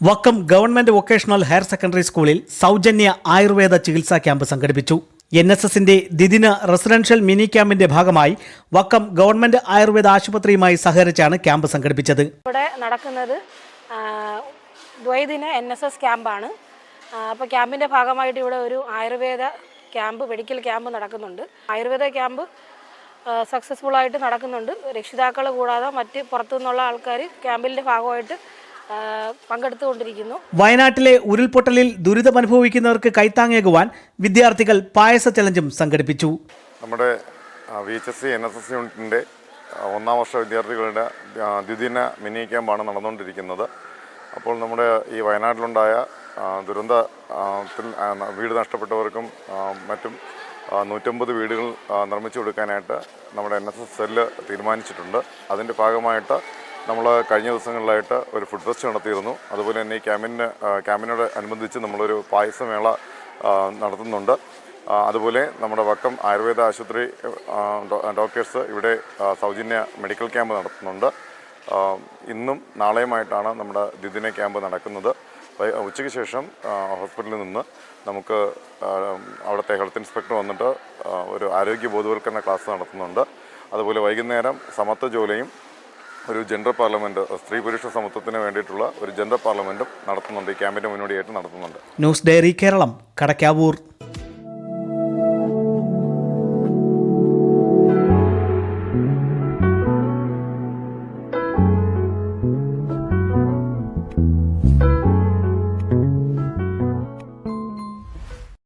Vakkom government vocational higher secondary സ്കൂളിൽ സൗജന്യ ആയുർവേദ ചികിത്സാ ക്യാമ്പ് സംഘടിപ്പിച്ചു. എൻ എസ് എസിന്റെ ദിദിന റെസിഡൻഷ്യൽ മിനി ക്യാമ്പിന്റെ ഭാഗമായി വക്കം ഗവൺമെന്റ് ആയുർവേദ ആശുപത്രിയുമായി സഹകരിച്ചാണ് ക്യാമ്പ് സംഘടിപ്പിച്ചത്. ഇവിടെ നടക്കുന്നത് ദ്വൈദിന എൻ എസ് എസ് ക്യാമ്പാണ് അപ്പോൾ ക്യാമ്പിന്റെ ഭാഗമായിട്ട് ഇവിടെ ഒരു ആയുർവേദ ക്യാമ്പ് മെഡിക്കൽ ക്യാമ്പ് നടക്കുന്നുണ്ട്. ആയുർവേദ ക്യാമ്പ് സക്സസ്ഫുൾ ആയിട്ട് നടക്കുന്നുണ്ട്. രക്ഷിതാക്കൾ കൂടാതെ മറ്റ് പുറത്തുനിന്നുള്ള ആൾക്കാർ ക്യാമ്പിന്റെ ഭാഗമായിട്ട് പങ്കെടുത്തുകൊണ്ടിരിക്കുന്നു. വയനാട്ടിലെ ഉരുൾപൊട്ടലിൽ ദുരിതമനുഭവിക്കുന്നവർക്ക് കൈത്താങ്ങേകുവാൻ വിദ്യാർത്ഥികൾ പായസ ചലഞ്ചും സംഘടിപ്പിച്ചു. നമ്മുടെ V H S C N S S യൂണിറ്റിന്റെ ഒന്നാം വർഷ വിദ്യാർത്ഥികളുടെ ദ്വിദിന മിനി ക്യാമ്പാണ് നടന്നുകൊണ്ടിരിക്കുന്നത്. അപ്പോൾ നമ്മുടെ ഈ വയനാട്ടിലുണ്ടായ ദുരന്തത്തിൽ വീട് നഷ്ടപ്പെട്ടവർക്കും മറ്റും നൂറ്റമ്പത് വീടുകൾ നിർമ്മിച്ചു കൊടുക്കാനായിട്ട് നമ്മുടെ എൻ എസ് എസ് സെല്ല് തീരുമാനിച്ചിട്ടുണ്ട്. അതിന്റെ ഭാഗമായിട്ട് നമ്മൾ കഴിഞ്ഞ ദിവസങ്ങളിലായിട്ട് ഒരു ഫുഡ് ഫെസ്റ്റ് നടത്തിയിരുന്നു. അതുപോലെ തന്നെ ഈ ക്യാമ്പിന് ക്യാമ്പിനോട് അനുബന്ധിച്ച് നമ്മളൊരു പായസമേള നടത്തുന്നുണ്ട്. അതുപോലെ നമ്മുടെ വക്കം ആയുർവേദ ആശുപത്രി ഡോക്ടേഴ്സ് ഇവിടെ സൗജന്യ മെഡിക്കൽ ക്യാമ്പ് നടത്തുന്നുണ്ട്. ഇന്നും നാളെയുമായിട്ടാണ് നമ്മുടെ ദ്വിദിന ക്യാമ്പ് നടക്കുന്നത്. ഉച്ചയ്ക്ക് ശേഷം ഹോസ്പിറ്റലിൽ നിന്ന് നമുക്ക് അവിടുത്തെ ഹെൽത്ത് ഇൻസ്പെക്ടർ വന്നിട്ട് ഒരു ആരോഗ്യ ബോധവൽക്കരണ ക്ലാസ് നടത്തുന്നുണ്ട്. അതുപോലെ വൈകുന്നേരം സമത്വ ജോലിയും ഒരു ജെൻഡർ പാർലമെന്റ് സ്ത്രീ പുരുഷ സമത്വത്തിന് വേണ്ടിയിട്ടുള്ള ഒരു ജെൻഡർ പാർലമെന്റും നടത്തുന്നുണ്ട്. ഈ ക്യാമ്പിന്റെ മുന്നോടിയായിട്ട് നടത്തുന്നുണ്ട്. News diary Keralam Kadakkavoor.